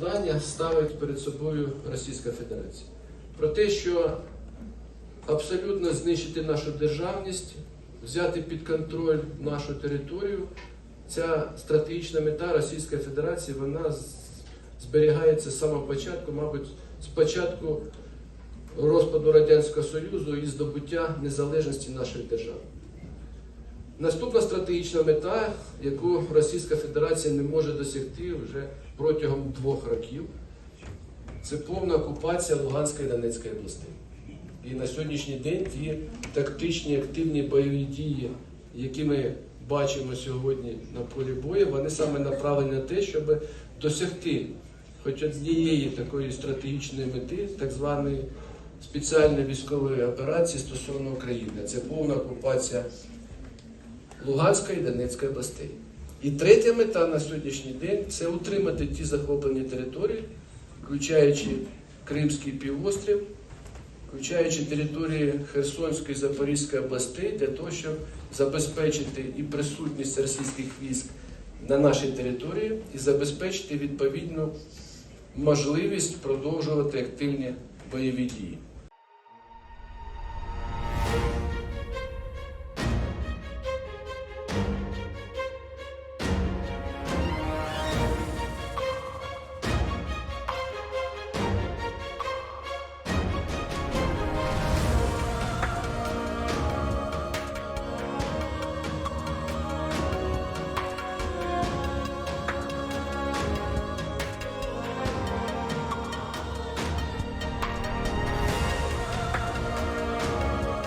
завдання ставить перед собою Російська Федерація. Про те, що абсолютно знищити нашу державність, взяти під контроль нашу територію, ця стратегічна мета Російської Федерації вона зберігається з самого початку, мабуть, з початку розпаду Радянського Союзу і здобуття незалежності нашої держави. Наступна стратегічна мета, яку Російська Федерація не може досягти вже протягом двох років, це повна окупація Луганської і Донецької областей. І на сьогоднішній день ті тактичні активні бойові дії, які ми бачимо сьогодні на полі бою, вони саме направлені на те, щоб досягти хоч однієї такої стратегічної мети, так званої спеціальної військової операції стосовно України. Це повна окупація Луганської і Донецької областей. І третя мета на сьогоднішній день це утримати ті захоплені території, включаючи Кримський півострів, включаючи території Херсонської і Запорізької областей, для того, щоб забезпечити і присутність російських військ на нашій території і забезпечити відповідну можливість продовжувати активні бойові дії.